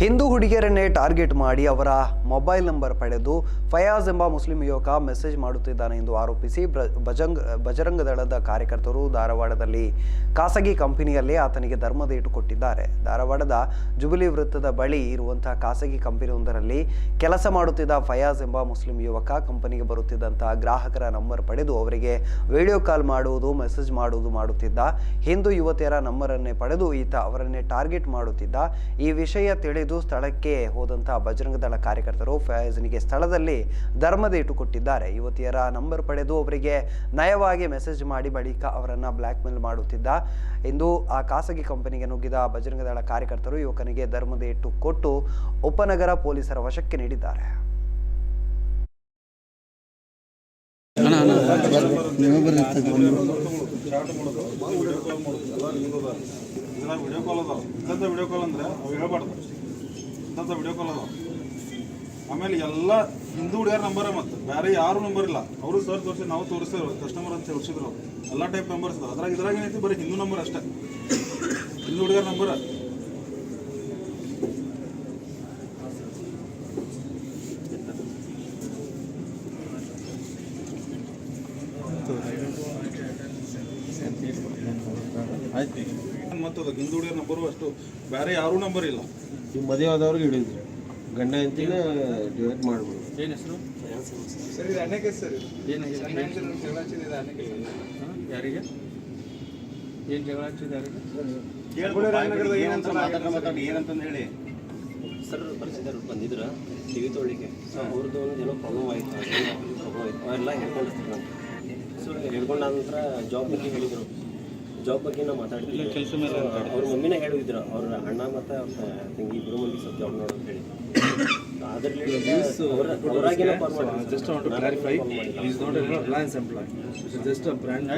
Hindu ಹುಡುಗಿಯರನ್ನೇ target ಮಾಡಿ ಅವರ mobile number ಪಡೆದು ಫಯಾಜ್ ಎಂಬ ಮುಸ್ಲಿಂ ಯುವಕ ಮೆಸೇಜ್ ಮಾಡುತ್ತಿದ್ದಾನೆ ಎಂದು ಆರೋಪಿಸಿ ಬಜಂಗ್ ಬಜರಂಗ ದಳದ ಕಾರ್ಯಕರ್ತರು ಧಾರವಾಡದಲ್ಲಿ ಖಾಸಗಿ ಕಂಪನಿಯಲ್ಲಿ ಆತನಿಗೆ ಧರ್ಮದೇಟು ಕೊಟ್ಟಿದ್ದಾರೆ. ಧಾರವಾಡದ ಜುಬಿಲಿ ವೃತ್ತದ ಬಳಿ ಇರುವಂತಹ ಖಾಸಗಿ ಕಂಪನಿಯೊಂದರಲ್ಲಿ ಕೆಲಸ ಮಾಡುತ್ತಿದ್ದ ಫಯಾಜ್ ಎಂಬ ಮುಸ್ಲಿಂ ಯುವಕ ಕಂಪನಿಗೆ ಬರುತ್ತಿದ್ದಂತಹ ಗ್ರಾಹಕರ ನಂಬರ್ ಪಡೆದು ಅವರಿಗೆ ವಿಡಿಯೋ ಕಾಲ್ ಮಾಡುವುದು, ಮೆಸೇಜ್ ಮಾಡುವುದು ಮಾಡುತ್ತಿದ್ದ. ಹಿಂದೂ ಯುವತಿಯರ ನಂಬರನ್ನೇ ಪಡೆದು ಈತ ಅವರನ್ನೇ ಟಾರ್ಗೆಟ್ ಮಾಡುತ್ತಿದ್ದ. ಈ ವಿಷಯ ತಿಳಿದು ಸ್ಥಳಕ್ಕೆ ಹೋದಂತಹ ಬಜರಂಗ ದಳ ಕಾರ್ಯಕರ್ತರು ಫಯಾಜ್ನಿಗೆ ಸ್ಥಳದಲ್ಲಿ ಧರ್ಮದೇಟು ಕೊಟ್ಟಿದ್ದಾರೆ ಯುವತಿಯರ ನಂಬರ್ ಪಡೆದು ಅವರಿಗೆ ನಯವಾಗಿ ಮೆಸೇಜ್ ಮಾಡಿ ಬಳಿಕ ಅವರನ್ನು ಬ್ಲ್ಯಾಕ್ ಮೇಲ್ ಮಾಡುತ್ತಿದ್ದ ಎಂದು ಆ ಖಾಸಗಿ ಕಂಪನಿಗೆ ನುಗ್ಗಿದ ಬಜರಂಗ ದಳ ಕಾರ್ಯಕರ್ತರು ಯುವಕನಿಗೆ ಧರ್ಮದೇಟು ಕೊಟ್ಟು ಉಪನಗರ ಪೊಲೀಸರ ವಶಕ್ಕೆ ನೀಡಿದ್ದಾರೆ. ವಿಡಿಯೋ ಕಾಲ್ ಅಂದ್ರೆ ಅವು ಹೇಳ್ಬಾರ್ದು. ಇಂಥ ವಿಡಿಯೋ ಕಾಲ್ ಅದಾವ. ಆಮೇಲೆ ಎಲ್ಲ ಹಿಂದೂ ಹುಡುಗರ ನಂಬರ್ ಮತ್ತು ಬೇರೆ ಯಾರು ನಂಬರ್ ಇಲ್ಲ. ಅವರು ಸರ್ ತೋರಿಸಿ, ನಾವು ತೋರಿಸ್ತೇವೆ ಕಸ್ಟಮರ್ ಅಂತ ತೋರಿಸಿದ್ರು ಎಲ್ಲ ಟೈಪ್ ನಂಬರ್ಸ್ ಅದ್ರಾಗ ಇದ್ರಾಗ ಏನೈತಿ? ಬರೀ ಹಿಂದೂ ನಂಬರ್ ಅಷ್ಟೇ. ಹಿಂದೂ ಹುಡುಗರ ನಂಬರ್. ಮತ್ತು ಅದು ಹಿಂದೂ ಹುಡುಗರ ನಂಬರು ಅಷ್ಟು. ಬೇರೆ ಯಾರೂ ನಂಬರ್ ಇಲ್ಲ. ಈ ಮದುವೆ ಆದವ್ರಿಗೆ ಹಿಡಿದ್ರು ಗಂಡ ಹೆಂಡತಿನ ಡಿವೈಡ್ ಮಾಡ್ಬೋದು. ಏನು ಹೆಸರು? ಯಾರಿಗೆ? ಏನು ಜಗಳ ಹಚ್ಚಿದೆ ಯಾರಿಗೆ? ಸರ್ ಪರಿಚಯದವ್ರು ಬಂದಿದ್ರು ಟಿ ವಿ ತೊಳಿಗೆ ಸೊ ಅವ್ರದ್ದು ಒಂದು ಏನೋ ಪ್ರಾಬ್ಲಮ್ ಆಯಿತು. ಪ್ರಾಬ್ಲಮ್ ಆಯಿತು? ಅವೆಲ್ಲ ಹೇಳ್ಕೊಂಡಿರ್ತೀನಿ ನಾನು ಸೊ ಹೇಳ್ಕೊಂಡ ನಂತರ ಜಾಬ್ ಬಗ್ಗೆ ಹೇಳಿದರು. ಜಾಬ್ ಬಗ್ಗೆ ನಾವು ಮಾತಾಡ್ತಿದ್ವಿ. ಕೆಲಸ ಮೇಲೆ ಅವ್ರ ಮಮ್ಮಿನೇ ಹೇಳಿದ್ರು ಅವ್ರ ಅಣ್ಣ ಮತ್ತೆ ಅವ್ರ ತಂಗಿ ಇಬ್ಬರು ಮಂದಿ ಸ್ವಲ್ಪ ಜಾಬ್ ನೋಡೋದು ಹೇಳಿ just want to clarify is not a Reliance employ just a brand